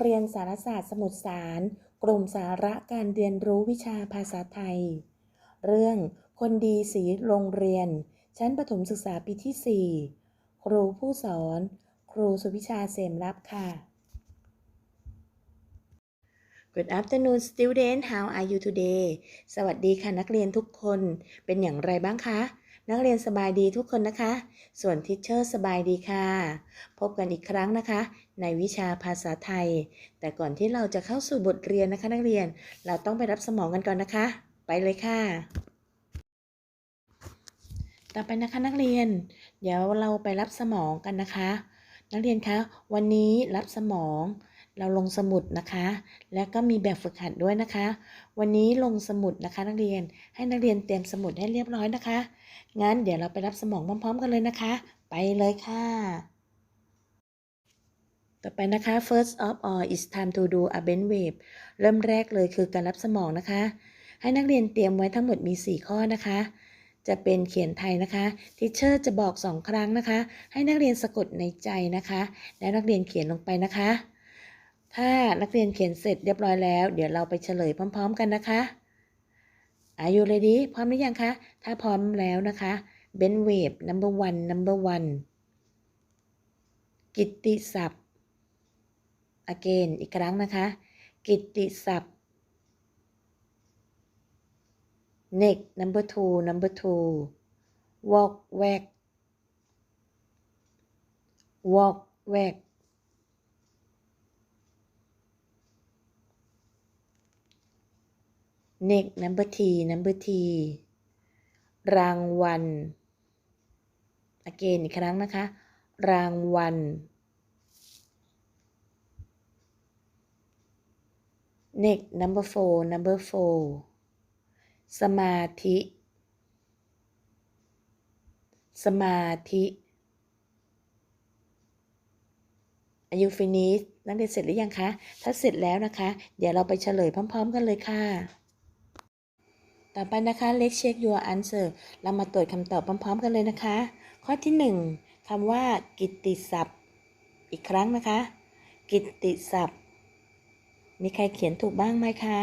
เรียนสารศาสตร์สมุทรสาร กลุ่มสาระการเรียนรู้วิชาภาษาไทย เรื่องคนดีสีโรงเรียน ชั้นประถมศึกษาปีที่ 4 ครูผู้สอน ครูสุวิชาเสมรับค่ะ Good afternoon student how are you today สวัสดีค่ะนักเรียนทุกคน เป็นอย่างไรบ้างคะ นักเรียนสบายดีทุกคนนะคะ ส่วนทิชเชอร์สบายดีค่ะ พบกันอีกครั้งนะคะ ในวิชาภาษาไทย แต่ก่อนที่เราจะเข้าสู่บทเรียนนะคะ นักเรียนเราต้องไปรับสมองกันก่อนนะคะ ไปเลยค่ะ ต่อไปนะคะนักเรียน เดี๋ยวเราไปรับสมองกันนะคะ นักเรียนคะวันนี้รับสมอง เราลงสมุดนะคะ แล้วก็มีแบบฝึกหัดด้วยนะคะ วันนี้ลงสมุดนะคะ นักเรียนให้นักเรียนเตรียมสมุดให้เรียบร้อยนะคะ งั้นเดี๋ยวเราไปรับสมองพร้อม ๆ กันเลยนะคะ ไปเลยค่ะ ต่อไปนะคะ first of all is time to do a brain wave เริ่มแรกเลยคือการรับสมองนะคะ ให้นักเรียนเตรียมไว้ทั้งหมดมี 4 ข้อนะคะจะเป็นเขียนไทยนะคะ ทิเชอร์จะบอก2ครั้งนะคะ ให้นักเรียนสะกดในใจนะคะ แล้วนักเรียนเขียนลงไปนะคะ ถ้านักเรียนเขียนเสร็จเรียบร้อยแล้ว เดี๋ยวเราไปเฉลยพร้อม ๆ กันนะคะ Are you ready พร้อมหรือยังคะ ถ้าพร้อมแล้วนะคะเบนเวฟ number one number one กิตติศัพท์ again อีกครั้งนะคะ กิตติศัพท์ next number two number two walk wag walk wag next number T number T รางวัล again อีกครั้งนะคะ รางวัล next number four number four สมาธิ สมาธิ Are you finish นักเรียนเสร็จหรือยังคะ ถ้าเสร็จแล้วนะคะ เดี๋ยวเราไปเฉลยพร้อม ๆ กันเลยค่ะ ต่อไปนะคะ let's check your answer เรามาตรวจคำตอบพร้อมๆ กันเลยนะคะ ข้อที่ 1คำว่า กิตติศัพท์ อีกครั้งนะคะ กิตติศัพท์ มีใครเขียนถูกบ้างไหมคะ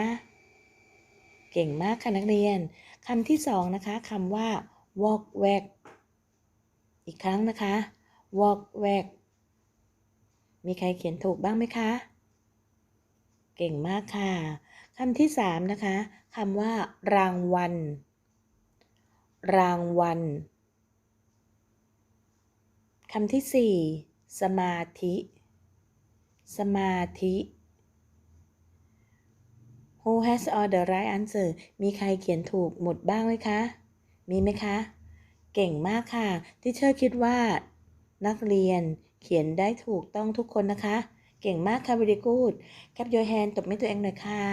เก่งมากค่ะนักเรียนคำที่สองนะคะคำว่า walk wag อีกครั้งนะคะ walk wag มีใครเขียนถูกบ้างไหมคะ เก่งมากค่ะ คำที่สามนะคะคำว่ารางวัล รางวัลคำที่สี่สมาธิ สมาธิ Who has all the right answer มีใครเขียนถูกหมดบ้างไหมคะ มีไหมคะ เก่งมากค่ะ ที่เชอร์คิดว่า นักเรียนเขียนได้ถูกต้องทุกคนนะคะ เก่งมากค่ะ very good แคป your hand ตบมือตัวเองหน่อยค่ะ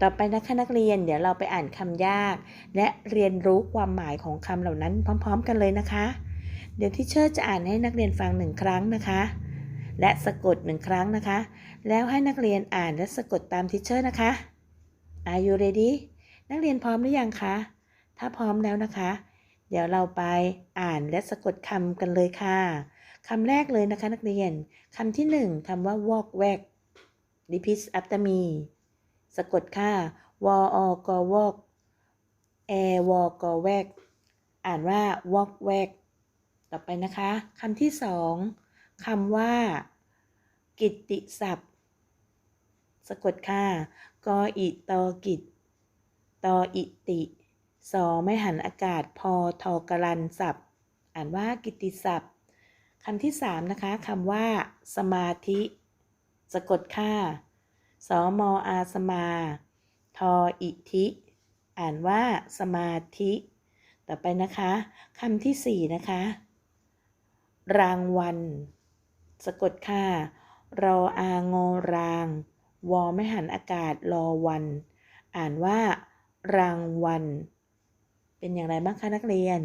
ต่อไปนะคะนักเรียนเดี๋ยวเราไปอ่านคำยาก และเรียนรู้ความหมายของคำเหล่านั้นพร้อม ๆ กันเลยนะคะ เดี๋ยวที่เชอร์จะอ่านให้นักเรียนฟังหนึ่งครั้งนะคะ และสะกดหนึ่งครั้งนะคะ แล้วให้นักเรียนอ่านและสะกดตามทิเชอร์นะคะ Are you ready นักเรียนพร้อมหรือยังคะ ถ้าพร้อมแล้วนะคะ เดี๋ยวเราไปอ่านและสะกดคำกันเลยค่ะคำแรกเลยนะคะนักเรียนคำที่หนึ่งคำว่า walk wag repeat after me สะกดค่ะ w o g walk a w g wag อ่านว่า walk wag ต่อไปนะคะคำที่สองคำว่า กิตติศัพท์ สะกดค่ะกออิตอกิตตออิติ สอไม่หันอากาศพอทอกรันศัพท์ อ่านว่ากิติศัพท์คำที่สามนะคะคำว่า สมาธิ สะกดค่ะสอมออาสมา ทออิทิอ่านว่าสมาธิ ต่อไปนะคะคำที่สี่นะคะ รางวัล สะกดค่ะรออางอราง วอไม่หันอากาศรอวัน อ่านว่ารางวัล เป็นอย่างไรบ้างคะนักเรียน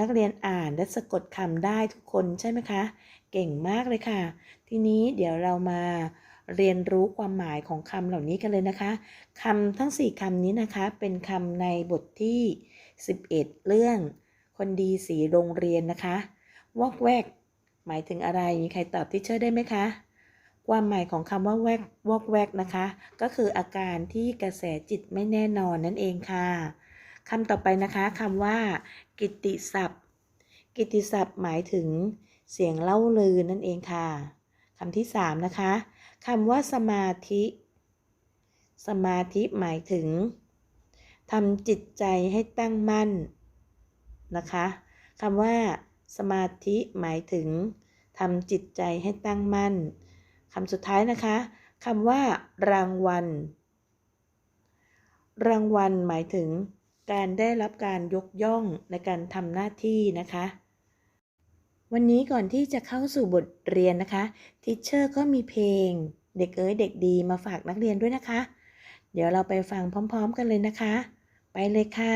นักเรียนอ่านและสะกดคำได้ทุกคนใช่ไหมคะ เก่งมากเลยค่ะ ทีนี้เดี๋ยวเรามาเรียนรู้ความหมายของคำเหล่านี้กันเลยนะคะคำทั้ง 4คำนี้นะคะ เป็นคำในบทที่ 11 เรื่อง คนดีสีโรงเรียนนะคะวอกแวก หมายถึงอะไรมีใครตอบที่เชอร์ได้ไหมคะความหมายของคำว่าแวกวอกแวกนะคะ ก็คืออาการที่กระแสจิตไม่แน่นอนนั่นเองค่ะ คำต่อไปนะคะคำว่า กิติศัพท์ กิตติศัพท์หมายถึงเสียงเล่าลือนั่นเองค่ะคำที่สามนะคะคำว่าสมาธิ สมาธิหมายถึงทำจิตใจให้ตั้งมั่นนะคะคำว่า สมาธิหมายถึงทำจิตใจให้ตั้งมั่นคำสุดท้ายนะคะคำว่า รางวัล รางวัลหมายถึง การได้รับการยกย่องในการทำหน้าที่นะคะ วันนี้ก่อนที่จะเข้าสู่บทเรียนนะคะทิเชอร์ก็มีเพลง เด็กเอ๋ยเด็กดีมาฝากนักเรียนด้วยนะคะ เดี๋ยวเราไปฟังพร้อม ๆ กันเลยนะคะ ไปเลยค่ะ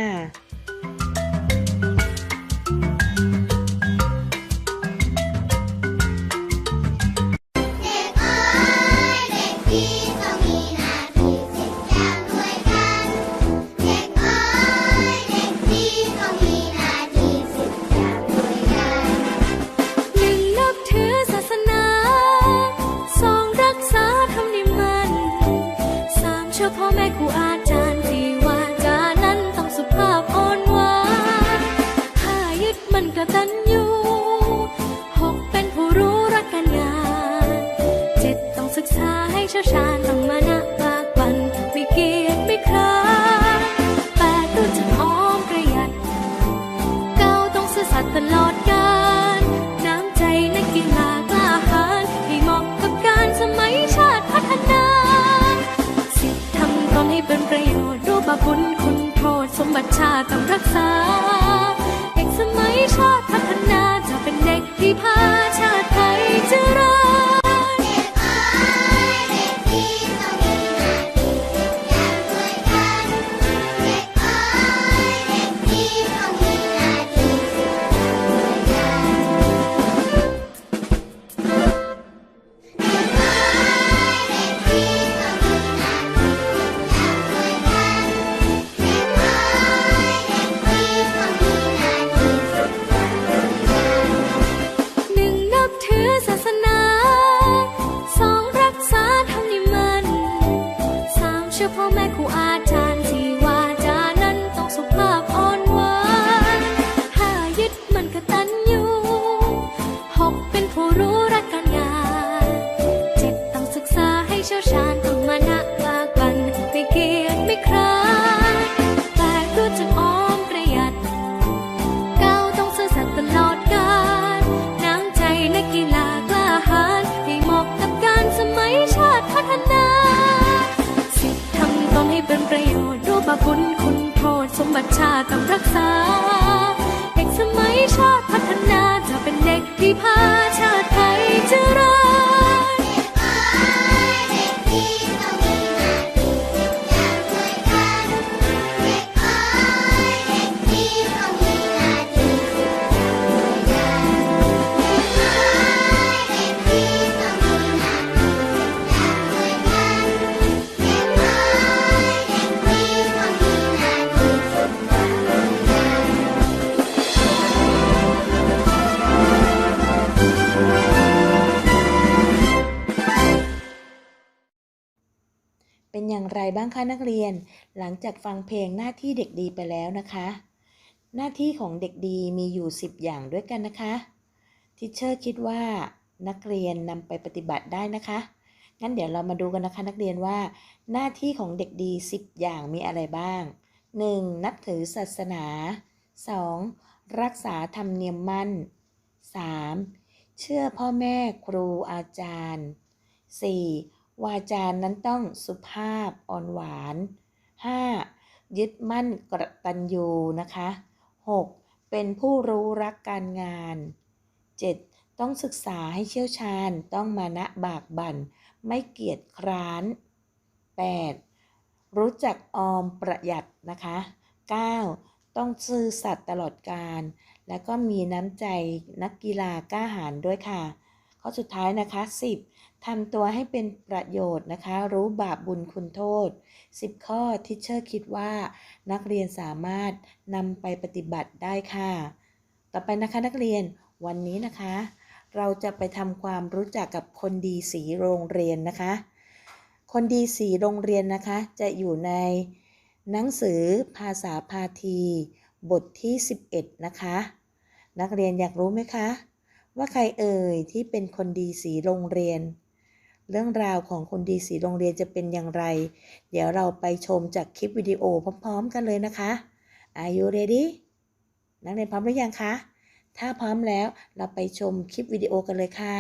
ยวชาญต้องมานะปากบันไม่เกียจไม่คร้านแปดรู้จักออมประหยัดเก้าต้องซื่อสัตย์ตลอดกาลน้ำใจนักกีฬากล้าหาญให้เหมาะกับการสมัยชาติพัฒนาสิทธิ์ทำตนให้เป็นประโยชน์รู้บาบุญคุณโทษสมบัติชาติต้องรักษาเด็กสมัยชาติพัฒนาาบุญคุณโทษสมบัติชาติต้องรักษา เด็กสมัยชาติพัฒนาจะเป็นเด็กที่พาชา อย่างไรบ้างคะนักเรียน หลังจากฟังเพลงหน้าที่เด็กดีไปแล้วนะคะ หน้าที่ของเด็กดีมีอยู่ 10 อย่างด้วยกันนะคะทิเชอร์คิดว่านักเรียนนำไปปฏิบัติได้นะคะ งั้นเดี๋ยวเรามาดูกันนะคะนักเรียนว่า หน้าที่ของเด็กดี 10 อย่างมีอะไรบ้าง 1. นับถือศาสนา 2. รักษาธรรมเนียมมั่น 3. เชื่อพ่อแม่ครูอาจารย์ 4. วาจานั้นต้องสุภาพอ่อนหวาน 5. ยึดมั่นกระตัญญูนะคะ 6. เป็นผู้รู้รักการงาน 7. ต้องศึกษาให้เชี่ยวชาญต้องมานะบากบั่น ไม่เกียจคร้าน 8. รู้จักออมประหยัดนะคะ 9. ต้องซื่อสัตย์ตลอดการ แล้วก็มีน้ำใจนักกีฬากล้าหาญด้วยค่ะ ข้อสุดท้ายนะคะ 10 ทำตัวให้เป็นประโยชน์นะคะ รู้บาปบุญคุณโทษ 10 ข้อที่เชอร์คิดว่า นักเรียนสามารถนำไปปฏิบัติได้ค่ะ ต่อไปนะคะนักเรียนวันนี้นะคะ เราจะไปทำความรู้จักกับคนดีสีโรงเรียนนะคะ คนดีสีโรงเรียนนะคะ จะอยู่ในหนังสือภาษาพาที บทที่ 11 นะคะ นักเรียนอยากรู้ไหมคะ ว่าใครเอ่ยที่เป็นคนดีสีโรงเรียน เรื่องราวของคนดีสีโรงเรียนจะเป็นอย่างไร เดี๋ยวเราไปชมจากคลิปวิดีโอพร้อมๆ กันเลยนะคะ Are you ready นักเรียนพร้อมหรือยังคะ ถ้าพร้อมแล้วเราไปชมคลิปวิดีโอกันเลยค่ะ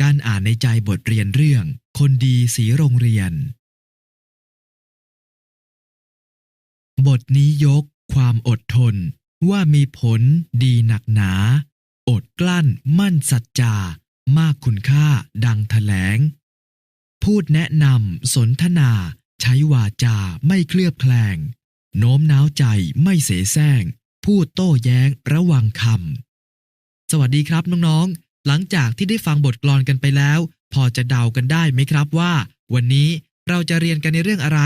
การอ่านในใจบทเรียนเรื่อง คนดีสีโรงเรียน บทนี้ยกความอดทนว่ามีผลดีหนักหนา อดกลั้นมั่นสัจจา มากคุณค่าดังแถลง พูดแนะนำสนทนา ใช้วาจาไม่เคลือบแคลง โน้มน้าวใจไม่เสแสร้ง พูดโต้แย้งระวังคำ สวัสดีครับน้องๆ หลังจากที่ได้ฟังบทกลอนกันไปแล้ว พอจะเดากันได้ไหมครับว่า วันนี้เราจะเรียนกันในเรื่องอะไร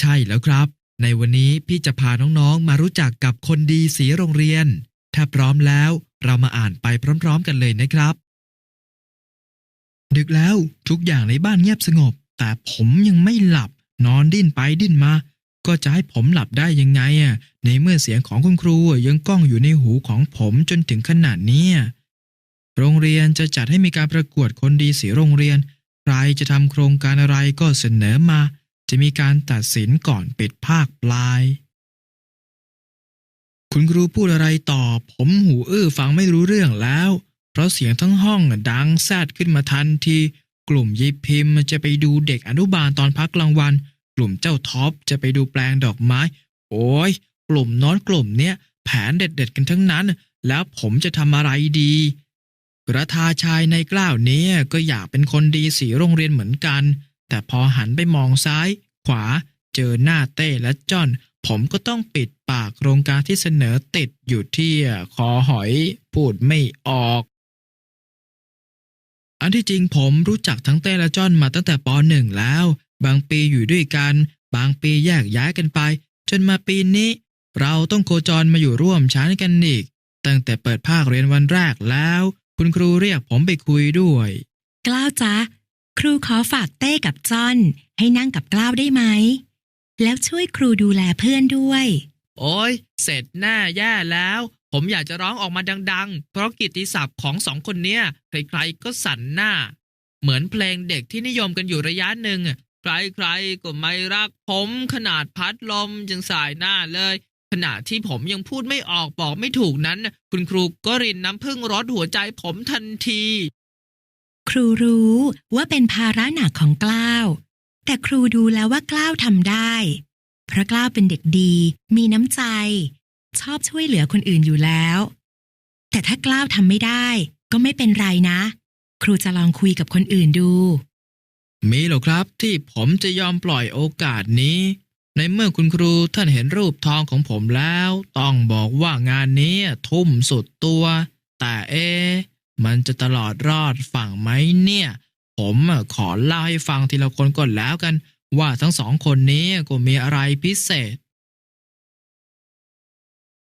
ใช่แล้วครับ ในวันนี้พี่จะพาน้องๆมารู้จักกับคนดีสีโรงเรียน ถ้าพร้อมแล้ว เรามาอ่านไปพร้อม ๆ กันเลยนะครับ ดึกแล้วทุกอย่างในบ้านเงียบสงบ แต่ผมยังไม่หลับ นอนดิ้นไปดิ้นมา ก็จะให้ผมหลับได้ยังไงอะในเมื่อเสียงของคุณครูยังก้องอยู่ในหูของผมจนถึงขนาดนี้โรงเรียนจะจัดให้มีการประกวดคนดีสีโรงเรียน ใครจะทำโครงการอะไรก็เสนอมา จะมีการตัดสินก่อนปิดภาคปลาย คุณครูพูดอะไรต่อ ผมหูอื้อฟังไม่รู้เรื่องแล้ว เพราะเสียงทั้งห้องดังแซดขึ้นมาทันทีกลุ่มยิบพิมพ์จะไปดูเด็กอนุบาลตอนพักกลางวัน กลุ่มเจ้าท็อปจะไปดูแปลงดอกไม้ โอ้ยกลุ่มน้อนกลุ่มเนี้ยแผนเด็ดๆกันทั้งนั้น แล้วผมจะทำอะไรดี กระทาชายในกล้าวเนี้ยก็อยากเป็นคนดีสีโรงเรียนเหมือนกัน แต่พอหันไปมองซ้าย ขวา เจอหน้าเต้และจ้อน ผมก็ต้องปิดปากโครงการที่เสนอติดอยู่ที่คอหอยพูดไม่ออก อันที่จริงผมรู้จักทั้งเต้และจอนมาตั้งแต่ปหนึ่งแล้ว บางปีอยู่ด้วยกัน บางปีแยกย้ายกันไป จนมาปีนี้ เราต้องโคจรมาอยู่ร่วมชั้นกันอีก ตั้งแต่เปิดภาคเรียนวันแรกแล้ว คุณครูเรียกผมไปคุยด้วย กล้าวจ๊ะครูขอฝากเต้กับจอนให้นั่งกับกล้าวได้ไหม แล้วช่วยครูดูแลเพื่อนด้วย โอ้ยเสร็จแน่แย่แล้ว ผมอยากจะร้องออกมาดัง ๆ เพราะกิตติศัพท์ของสองคนเนี้ยใครๆก็สั่นหน้า เหมือนเพลงเด็กที่นิยมกันอยู่ระยะหนึ่งใครๆก็ไม่รักผมขนาดพัดลมจึงสายหน้าเลย ขณะที่ผมยังพูดไม่ออกบอกไม่ถูกนั้น คุณครูก็รินน้ำพึ่งรดหัวใจผมทันที ครูรู้ว่าเป็นภาระหนักของกล้าว แต่ครูดูแล้วว่ากล้าวทำได้ เพราะกล้าวเป็นเด็กดี มีน้ำใจ ชอบช่วยเหลือคนอื่นอยู่แล้ว แต่ถ้ากล้าวทำไม่ได้ ก็ไม่เป็นไรนะ ครูจะลองคุยกับคนอื่นดู มีหรอครับที่ผมจะยอมปล่อยโอกาสนี้ ในเมื่อคุณครูท่านเห็นรูปทองของผมแล้ว ต้องบอกว่างานนี้ทุ่มสุดตัว แต่เอะมันจะตลอดรอดฝั่งไหมเนี่ย ผมขอเล่าให้ฟังทีละคนก่อนแล้วกัน ว่าทั้งสองคนนี้ก็มีอะไรพิเศษ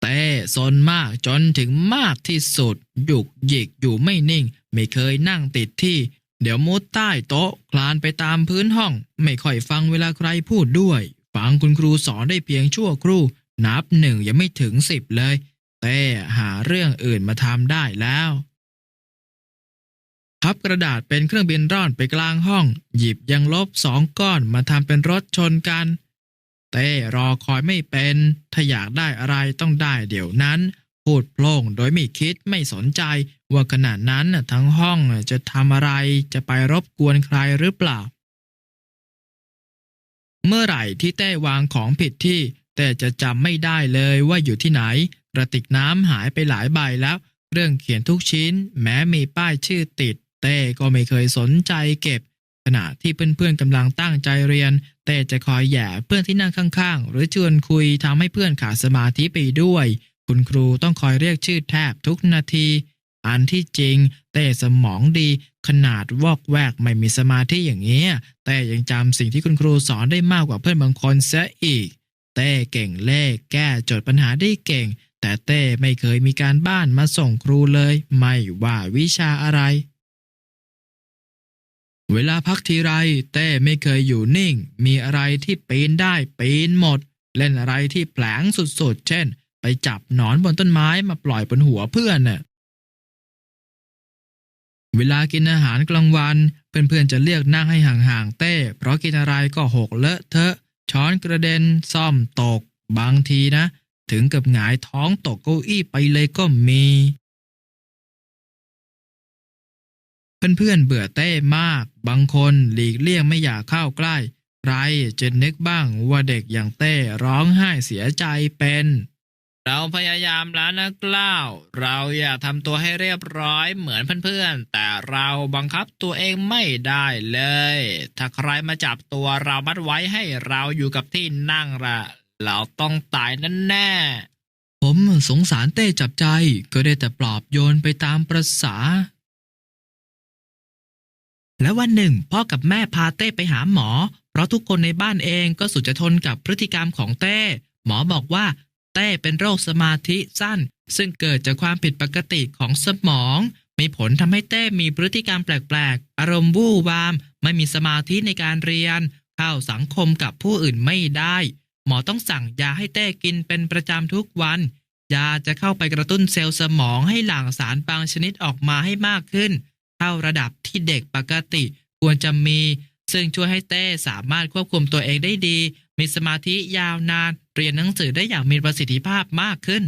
เต้ซนมากจนถึงมากที่สุด หยุกหยิกอยู่ไม่นิ่ง ไม่เคยนั่งติดที่ เดี๋ยวมุดใต้โต๊ะ คลานไปตามพื้นห้อง ไม่ค่อยฟังเวลาใครพูดด้วย ฟังคุณครูสอนได้เพียงชั่วครู่ นับหนึ่งยังไม่ถึงสิบเลย เต้หาเรื่องอื่นมาทำได้แล้ว พับกระดาษเป็นเครื่องบินร่อนไปกลางห้อง หยิบยังลบสองก้อนมาทำเป็นรถชนกัน เต้รอคอยไม่เป็น ถ้าอยากได้อะไรต้องได้เดี๋ยวนั้น พูดโพล่งโดยไม่คิดไม่สนใจ ว่าขณะนั้นทั้งห้องจะทำอะไรจะไปรบกวนใครหรือเปล่า เมื่อไหร่ที่เต้วางของผิดที่เต้จะจำไม่ได้เลยว่าอยู่ที่ไหนกระติกน้ำหายไปหลายใบแล้ว เรื่องเขียนทุกชิ้น แม้มีป้ายชื่อติด เต้ก็ไม่เคยสนใจเก็บ ขณะที่เพื่อนๆกำลังตั้งใจเรียน เต้จะคอยแย่เพื่อนที่นั่งข้างๆ หรือชวนคุยทำให้เพื่อนขาดสมาธิไปด้วย คุณครูต้องคอยเรียกชื่อแทบทุกนาที อันที่จริง เต้สมองดีขนาดวอกแวกไม่มีสมาธิอย่างเงี้ยแต่ยังจำสิ่งที่คุณครูสอนได้มากกว่าเพื่อนบางคนเสียอีก เต้เก่งเลข แก้โจทย์ปัญหาได้เก่ง แต่เต้ไม่เคยมีการบ้านมาส่งครูเลย ไม่ว่าวิชาอะไร เวลาพักทีไรเต้ไม่เคยอยู่นิ่ง มีอะไรที่ปีนได้ปีนหมด เล่นอะไรที่แผลงสุดๆ เช่น ไปจับหนอนบนต้นไม้มาปล่อยบนหัวเพื่อนน่ะเวลากินอาหารกลางวัน เพื่อนๆจะเรียกนั่งให้ห่างๆเต้ เพราะกินอะไรก็หกเลอะเทอะช้อนกระเด็นซ่อมตก บางทีนะ ถึงกับหงายท้องตกเก้าอี้ไปเลยก็มี เพื่อนๆเบื่อเต้มาก บางคนหลีกเลี่ยงไม่อยากเข้าใกล้ ใครจะนึกบ้างว่าเด็กอย่างเต้ร้องไห้เสียใจเป็น เราพยายามแล้วนะกล้าว เราอยากทำตัวให้เรียบร้อยเหมือนเพื่อนๆ แต่เราบังคับตัวเองไม่ได้เลย ถ้าใครมาจับตัวเรามัดไว้ให้เราอยู่กับที่นั่งละเราต้องตายแน่ผมสงสารเต้จับใจก็ได้แต่ปลอบโยนไปตามประษา และวันหนึ่ง พ่อกับแม่พาเต้ไปหาหมอ เพราะทุกคนในบ้านเองก็สุดจะทนกับพฤติกรรมของเต้ หมอบอกว่า เต้เป็นโรคสมาธิสั้น ซึ่งเกิดจากความผิดปกติของสมอง มีผลทำให้เต้มีพฤติกรรมแปลกๆ อารมณ์วู่วาม ไม่มีสมาธิในการเรียน เข้าสังคมกับผู้อื่นไม่ได้ หมอต้องสั่งยาให้เต้กินเป็นประจำทุกวัน ยาจะเข้าไปกระตุ้นเซลล์สมองให้หลั่งสารบางชนิดออกมาให้มากขึ้น ท่าระดับที่เด็กปกติควรจะมี ซึ่งช่วยให้เต้สามารถควบคุมตัวเองได้ดี มีสมาธิยาวนาน เรียนหนังสือได้อย่างมีประสิทธิภาพมากขึ้น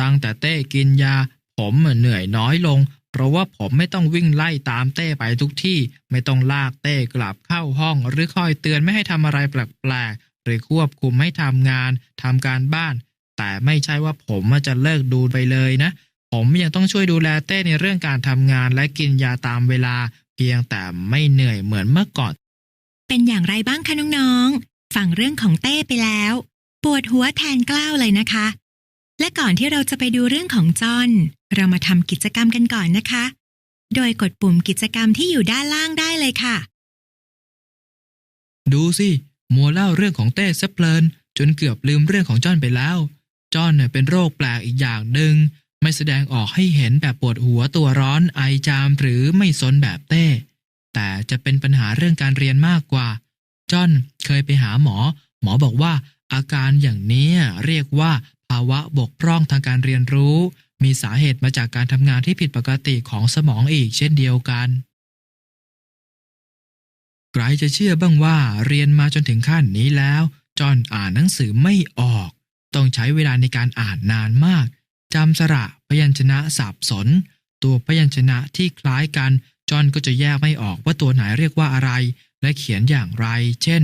ตั้งแต่เต้กินยา ผมเหนื่อยน้อยลง เพราะว่าผมไม่ต้องวิ่งไล่ตามเต้ไปทุกที่ ไม่ต้องลากเต้กลับเข้าห้อง หรือคอยเตือนไม่ให้ทำอะไรแปลกๆหรือควบคุมให้ทำงานทำการบ้าน แต่ไม่ใช่ว่าผมจะเลิกดูไปเลยนะ ผมยังต้องช่วยดูแลเต้ในเรื่องการทำงานและกินยาตามเวลา เพียงแต่ไม่เหนื่อยเหมือนเมื่อก่อน เป็นอย่างไรบ้างคะน้องๆ ฟังเรื่องของเต้ไปแล้ว ปวดหัวแทนกล้าวเลยนะคะ และก่อนที่เราจะไปดูเรื่องของจอนเรามาทำกิจกรรมกันก่อนนะคะ โดยกดปุ่มกิจกรรมที่อยู่ด้านล่างได้เลยค่ะ ดูสิมัวเล่าเรื่องของเต้ซะเพลิน จนเกือบลืมเรื่องของจอนไปแล้ว จอนเนี่ยเป็นโรคแปลกอีกอย่างหนึ่ง ไม่แสดงออกให้เห็นแบบปวดหัวตัวร้อนไอจามหรือไม่สนแบบเต้ แต่จะเป็นปัญหาเรื่องการเรียนมากกว่า จอนเคยไปหาหมอ หมอบอกว่า อาการอย่างนี้เรียกว่า ภาวะบกพร่องทางการเรียนรู้ มีสาเหตุมาจากการทำงานที่ผิดปกติของสมองอีกเช่นเดียวกันใครจะเชื่อบ้างว่าเรียนมาจนถึงขั้นนี้แล้ว จอนอ่านหนังสือไม่ออก ต้องใช้เวลาในการอ่านนานมาก จำสระพยัญชนะสับสน ตัวพยัญชนะที่คล้ายกันจอนก็จะแยกไม่ออกว่าตัวไหนเรียกว่าอะไร และเขียนอย่างไร เช่น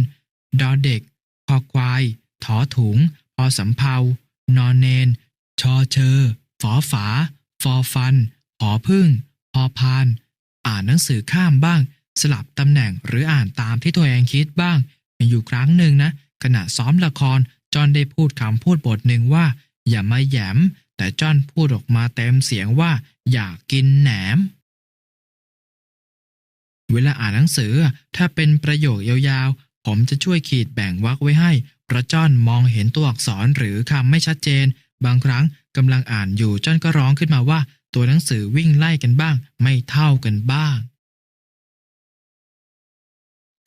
ดอเด็ก คอควาย ถอถุง พอสำเภานอนเนน ชอเชอ ฝอฝา ฟอฟัน หอพึ่ง พอพาน อ่านหนังสือข้ามบ้าง สลับตำแหน่งหรืออ่านตามที่ตัวเองคิดบ้างมีอยู่ครั้งหนึ่งนะ ขณะซ้อมละคร จอนได้พูดคำพูดบทหนึ่งว่า อย่ามาแยม แต่จอนพูดออกมาเต็มเสียงว่าอยากกินแหนม เวลาอ่านหนังสือถ้าเป็นประโยคยาวๆ ผมจะช่วยขีดแบ่งวรรคไว้ให้เพราะจ้อนมองเห็นตัวอักษรหรือคำไม่ชัดเจน บางครั้งกำลังอ่านอยู่จ้อนก็ร้องขึ้นมาว่า ตัวหนังสือวิ่งไล่กันบ้าง ไม่เท่ากันบ้าง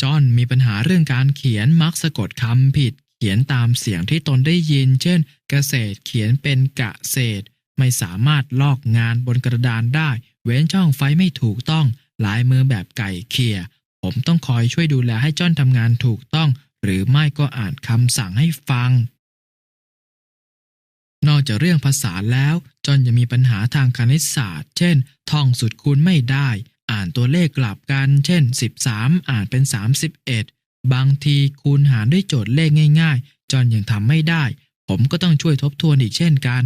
จอนมีปัญหาเรื่องการเขียนมักสะกดคำผิด ขียนตามเสียงที่ตนได้ยิน เช่น เกษตรเขียนเป็นกะเศษ ไม่สามารถลอกงานบนกระดานได้ เว้นช่องไฟไม่ถูกต้องลายมือแบบไก่เขี่ย ผมต้องคอยช่วยดูแลให้จ้อนทำงานถูกต้อง หรือไม่ก็อ่านคำสั่งให้ฟัง นอกจากเรื่องภาษาแล้วจอนยังมีปัญหาทางคณิตศาสตร์ เช่น ท่องสุดคูณไม่ได้ อ่านตัวเลขกลับกัน เช่น 13 อ่านเป็น 31 บางทีคูณหารด้วยโจทย์เลขง่ายๆ จอนยังทำไม่ได้ ผมก็ต้องช่วยทบทวนอีกเช่นกัน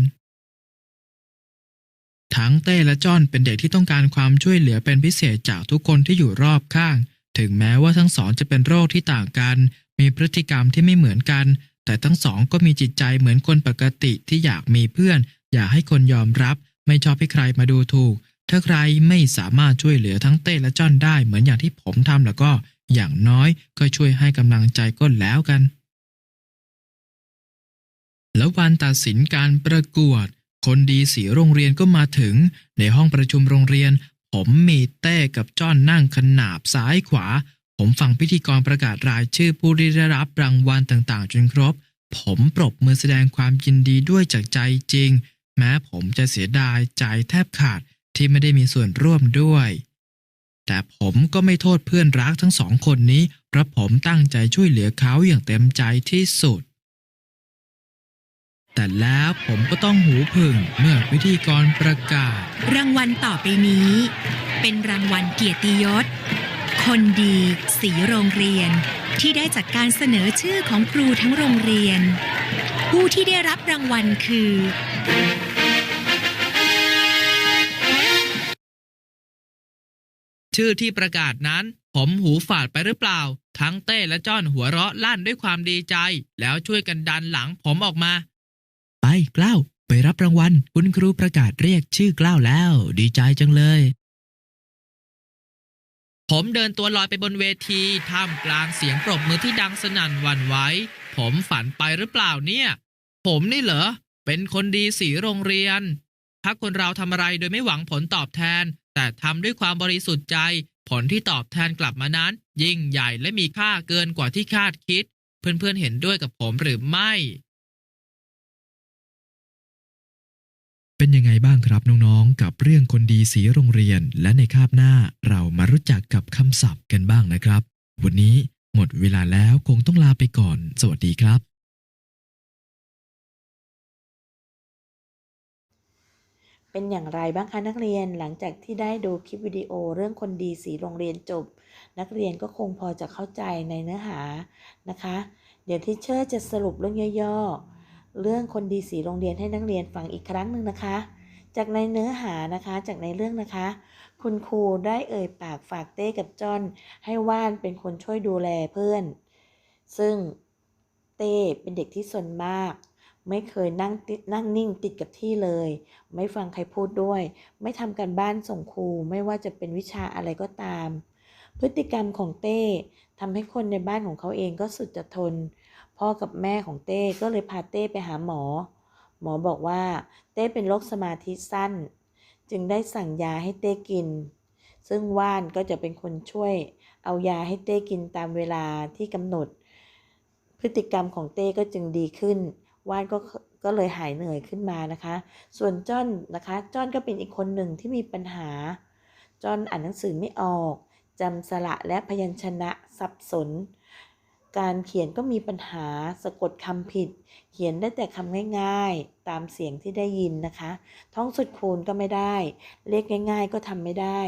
ทั้งเต้และจอนเป็นเด็กที่ต้องการความช่วยเหลือเป็นพิเศษจากทุกคนที่อยู่รอบข้าง ถึงแม้ว่าทั้งสองจะเป็นโรคที่ต่างกัน มีพฤติกรรมที่ไม่เหมือนกัน แต่ทั้งสองก็มีจิตใจเหมือนคนปกติที่อยากมีเพื่อน อยากให้คนยอมรับ ไม่ชอบให้ใครมาดูถูก ถ้าใครไม่สามารถช่วยเหลือทั้งเต้และจอนได้เหมือนอย่างที่ผมทำแล้วก็ อย่างน้อยก็ช่วยให้กำลังใจก็แล้วกัน แล้ววันตัดสินการประกวด คนดีสีโรงเรียนก็มาถึง ในห้องประชุมโรงเรียน ผมมีเต้กับจ้อนนั่งขนาบซ้ายขวา ผมฟังพิธีกรประกาศรายชื่อผู้ได้รับรางวัลต่างๆ จนครบ ผมปรบมือแสดงความยินดีด้วยจากใจจริง แม้ผมจะเสียดายใจแทบขาดที่ไม่ได้มีส่วนร่วมด้วย แต่ผมก็ไม่โทษเพื่อนรักทั้งสองคนนี้ เพราะผมตั้งใจช่วยเหลือเขาอย่างเต็มใจที่สุด แต่แล้วผมก็ต้องหูผึ่งเมื่อพิธีกรประกาศ รางวัลต่อไปนี้ เป็นรางวัลเกียรติยศ คนดีสีโรงเรียน ที่ได้จากการเสนอชื่อของครูทั้งโรงเรียน ผู้ที่ได้รับรางวัลคือ ชื่อที่ประกาศนั้น ผมหูฝาดไปหรือเปล่า ทั้งเต้และจ้อนหัวเราะลั่นด้วยความดีใจ แล้วช่วยกันดันหลังผมออกมา ไปกล้าวไปรับรางวัล คุณครูประกาศเรียกชื่อกล้าวแล้ว ดีใจจังเลย ผมเดินตัวลอยไปบนเวทีท่ามกลางเสียงปรบมือที่ดังสนั่นหวั่นไหวผมฝันไปหรือเปล่าเนี่ย ผมนี่เหรอเป็นคนดีสีโรงเรียน ถ้าคนเราทำอะไรโดยไม่หวังผลตอบแทน แต่ทำด้วยความบริสุทธิ์ใจ ผลที่ตอบแทนกลับมานั้น ยิ่งใหญ่และมีค่าเกินกว่าที่คาดคิด เพื่อนๆเห็นด้วยกับผมหรือไม่ เป็นยังไงบ้างครับน้องๆ กับเรื่องคนดีสีโรงเรียน และในคาบหน้าเรามารู้จักกับคำศัพท์กันบ้างนะครับ วันนี้หมดเวลาแล้วคงต้องลาไปก่อน สวัสดีครับ เป็นอย่างไรบ้างคะนักเรียนหลังจากที่ได้ดูคลิปวิดีโอเรื่องคนดีสีโรงเรียนจบ นักเรียนก็คงพอจะเข้าใจในเนื้อหานะคะ เดี๋ยวที่เชอร์จะสรุปเรื่องย่อๆ เรื่องคนดีสีโรงเรียนให้นักเรียนฟังอีกครั้งหนึ่งนะคะ จากในเนื้อหานะคะจากในเรื่องนะคะ คุณครูได้เอ่ยปากฝากเต้กับจอนให้ว่านเป็นคนช่วยดูแลเพื่อน ซึ่งเต้เป็นเด็กที่สนมาก ไม่เคยนั่งติดนั่งนิ่งติดกับที่เลย ไม่ฟังใครพูดด้วย ไม่ทำการบ้านส่งครูไม่ว่าจะเป็นวิชาอะไรก็ตาม พฤติกรรมของเต้ทำให้คนในบ้านของเขาเองก็สุดจะทน พ่อกับแม่ของเต้ก็เลยพาเต้ไปหาหมอ หมอบอกว่า เต้เป็นโรคสมาธิสั้น จึงได้สั่งยาให้เต้กิน ซึ่งว่านก็จะเป็นคนช่วย เอายาให้เต้กินตามเวลาที่กำหนด พฤติกรรมของเต้ก็จึงดีขึ้น ว่านก็ก็เลยหายเหนื่อยขึ้นมานะคะ ส่วนจ้อนนะคะจ้อนก็เป็นอีกคนหนึ่งที่มีปัญหาจ้อนอ่านหนังสือไม่ออกจำสระและพยัญชนะสับสน การเขียนก็มีปัญหาสะกดคำผิด เขียนได้แต่คำง่ายๆ ตามเสียงที่ได้ยินนะคะ ท่องสุดคูณก็ไม่ได้ เลขง่าย ๆ ก็ทำไม่ได้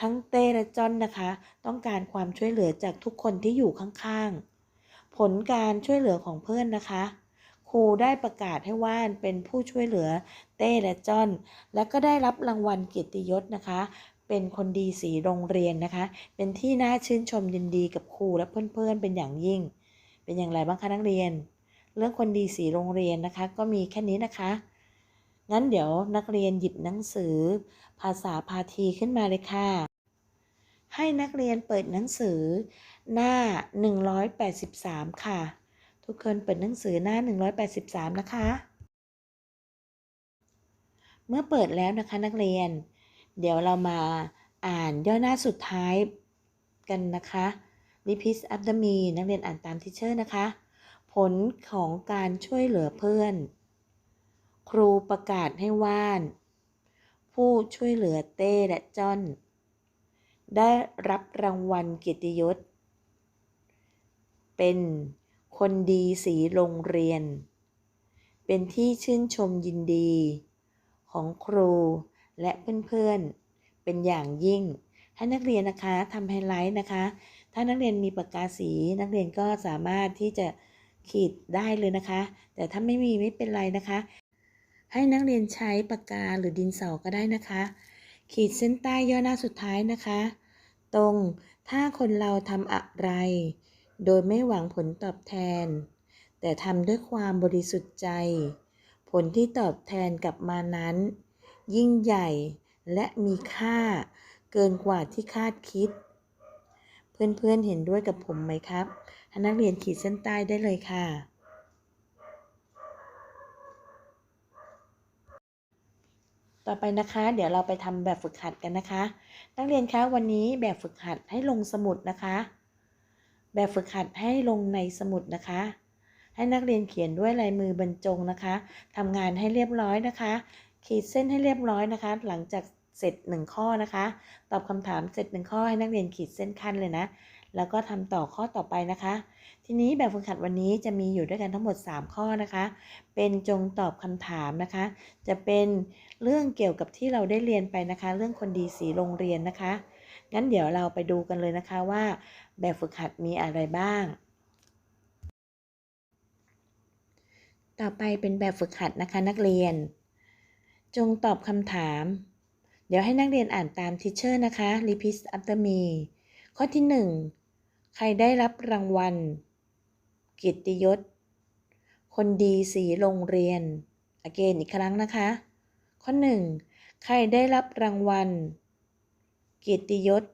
ทั้งเต้และจ้อนนะคะ ต้องการความช่วยเหลือจากทุกคนที่อยู่ข้างๆ ผลการช่วยเหลือของเพื่อนนะคะ ครูได้ประกาศให้ว่านเป็นผู้ช่วยเหลือเต้และจอน และก็ได้รับรางวัลเกียรติยศนะคะ เป็นคนดีสีโรงเรียนนะคะ เป็นที่น่าชื่นชมยินดีกับครูและเพื่อนๆเป็นอย่างยิ่ง เป็นอย่างไรบ้างคะนักเรียน เรื่องคนดีสีโรงเรียนนะคะ ก็มีแค่นี้นะคะ งั้นเดี๋ยวนักเรียนหยิบหนังสือ ภาษาพาทีขึ้นมาเลยค่ะ ให้นักเรียนเปิดหนังสือหน้า 183 ค่ะ ทุกคนเปิดหนังสือหน้า 183 นะคะ เมื่อเปิดแล้วนะคะนักเรียน เดี๋ยวเรามาอ่านย่อหน้าสุดท้ายกันนะคะ Repeat after me นักเรียนอ่านตามทิเชอร์นะคะ ผลของการช่วยเหลือเพื่อน ครูประกาศให้ว่าน ผู้ช่วยเหลือเต้และจอนได้รับรางวัลเกียรติยศ เป็น คนดีสีโรงเรียน เป็นที่ชื่นชมยินดี ของครูและเพื่อนๆ เป็นอย่างยิ่งให้นักเรียนนะคะทำไฮไลท์นะคะ ถ้านักเรียนมีปากกาสี นักเรียนก็สามารถที่จะขีดได้เลยนะคะ แต่ถ้าไม่มีไม่เป็นไรนะคะ ให้นักเรียนใช้ปากกาหรือดินสอก็ได้นะคะ ขีดเส้นใต้ย่อหน้าสุดท้ายนะคะ ตรงถ้าคนเราทำอะไร โดยไม่หวังผลตอบแทน แต่ทำด้วยความบริสุทธิ์ใจ ผลที่ตอบแทนกลับมานั้น ยิ่งใหญ่และมีค่าเกินกว่าที่คาดคิดเเพื่อนๆเห็นด้วยกับผมไหมครับนักเรียนขีดเส้นใต้ได้เลยค่ะ ต่อไปนะคะ เดี๋ยวเราไปทำแบบฝึกหัดกันนะคะ นักเรียนคะวันนี้แบบฝึกหัดให้ลงสมุดนะคะ แบบฝึกหัดให้ลงในสมุดนะคะ ให้นักเรียนเขียนด้วยลายมือบรรจงนะคะทำงานให้เรียบร้อยนะคะ ขีดเส้นให้เรียบร้อยนะคะ หลังจากเสร็จหนึ่งข้อนะคะ ตอบคำถามเสร็จหนึ่งข้อให้นักเรียนขีดเส้นขั้นเลยนะ แล้วก็ทำต่อข้อต่อไปนะคะ ทีนี้แบบฝึกหัดวันนี้จะมีอยู่ด้วยกันทั้งหมด 3 ข้อนะคะ เป็นจงตอบคำถามนะคะ จะเป็นเรื่องเกี่ยวกับที่เราได้เรียนไปนะคะ เรื่องคนดีสีโรงเรียนนะคะ งั้นเดี๋ยวเราไปดูกันเลยนะคะว่า แบบฝึกหัดมีอะไรบ้าง ต่อไปเป็นแบบฝึกหัดนะคะนักเรียน จงตอบคำถาม เดี๋ยวให้นักเรียนอ่านตามทิเชอร์นะคะ repeat after me ข้อที่ 1 ใครได้รับรางวัลกียรติยศ คนดีสีโรงเรียน again อีกครั้งนะคะ ข้อ 1 ใครได้รับรางวัล กียรติยศ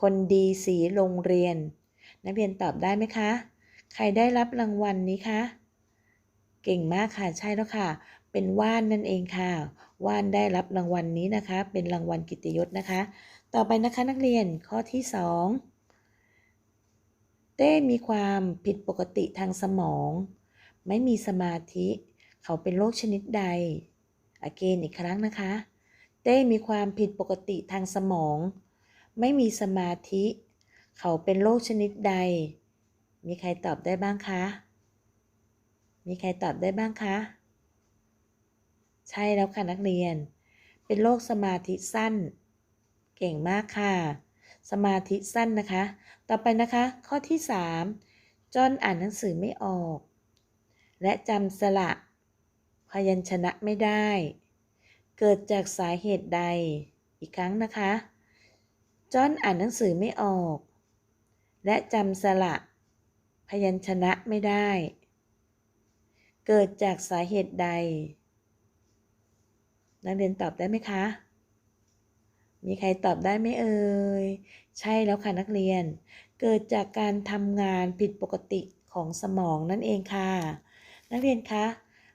คนดีสีโรงเรียน นักเรียนตอบได้ไหมคะ ใครได้รับรางวัลนี้คะ เก่งมากค่ะใช่แล้วค่ะ เป็นว่านนั่นเองค่ะ ว่านได้รับรางวัลนี้นะคะ เป็นรางวัลกิตติยศนะคะ ต่อไปนะคะนักเรียนข้อที่ 2 เต้มีความผิดปกติทางสมอง ไม่มีสมาธิ เขาเป็นโรคชนิดใด อเกนอีกครั้งนะคะ เต้มีความผิดปกติทางสมอง ไม่มีสมาธิ เขาเป็นโรคชนิดใด มีใครตอบได้บ้างคะ มีใครตอบได้บ้างคะ ใช่แล้วค่ะนักเรียน เป็นโรคสมาธิสั้น เก่งมากค่ะ สมาธิสั้นนะคะ ต่อไปนะคะ ข้อที่3จอนอ่านหนังสือไม่ออก และจำสระพยัญชนะไม่ได้ เกิดจากสาเหตุใด อีกครั้งนะคะ จอนอ่านหนังสือไม่ออก และจำสระพยัญชนะไม่ได้ เกิดจากสาเหตุใด นักเรียนตอบได้ไหมคะ มีใครตอบได้ไหมเอ่ย ใช่แล้วค่ะนักเรียน เกิดจากการทำงานผิดปกติของสมองนั่นเองค่ะ นักเรียนคะ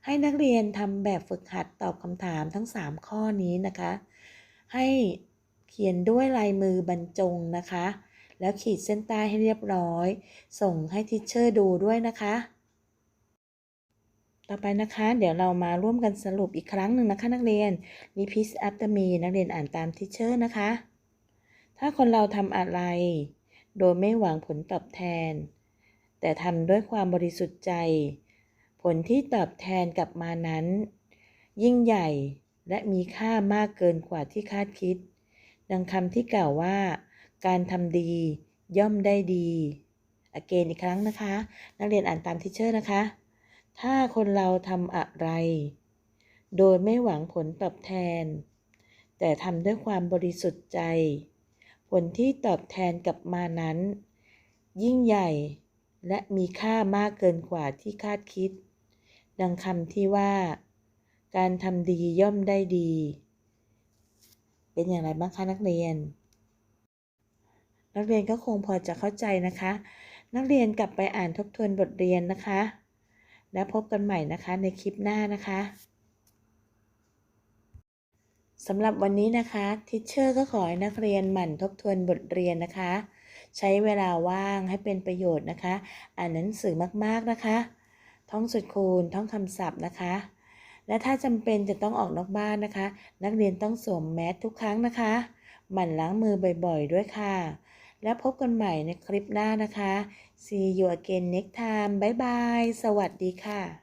ให้นักเรียนทำแบบฝึกหัดตอบคำถามทั้ง 3 ข้อนี้นะคะ ให้เขียนด้วยลายมือบรรจงนะคะ แล้วขีดเส้นใต้ให้เรียบร้อย ส่งให้ทิชเชอร์ดูด้วยนะคะ ต่อไปนะคะ เดี๋ยวเรามาร่วมกันสรุปอีกครั้งหนึ่งนะคะ นักเรียน repeat after me นักเรียนอ่านตามทิชเชอร์นะคะ ถ้าคนเราทำอะไร โดยไม่หวังผลตอบแทน แต่ทำด้วยความบริสุทธิ์ใจ ผลที่ตอบแทนกลับมานั้น ยิ่งใหญ่และมีค่ามากเกินกว่าที่คาดคิด ดังคำที่กล่าวว่า การทำดีย่อมได้ดีอเกนอีกครั้งนะคะ นักเรียนอ่านตามทิชเชอร์นะคะ ถ้าคนเราทำอะไร โดยไม่หวังผลตอบแทน แต่ทำด้วยความบริสุทธิ์ใจ ผลที่ตอบแทนกลับมานั้น ยิ่งใหญ่และมีค่ามากเกินกว่าที่คาดคิด ดังคำที่ว่า การทำดีย่อมได้ดี เป็นอย่างไรบ้างคะนักเรียน นักเรียนก็คงพอจะเข้าใจนะคะ นักเรียนกลับไปอ่านทบทวนบทเรียนนะคะ แล้วพบกันใหม่นะคะในคลิปหน้านะคะสำหรับวันนี้นะคะทิชเชอร์ก็ขอให้นักเรียนหมั่นทบทวนบทเรียนนะคะ ใช้เวลาว่างให้เป็นประโยชน์นะคะ อ่านหนังสือมากๆนะคะ ท่องสุดคูณท่องคำศัพท์นะคะ และถ้าจำเป็นจะต้องออกนอกบ้านนะคะ นักเรียนต้องสวมแมสทุกครั้งนะคะ หมั่นล้างมือบ่อยๆ ด้วยค่ะ แล้วพบกันใหม่ในคลิปหน้านะคะ See you again next time บ๊ายบาย สวัสดีค่ะ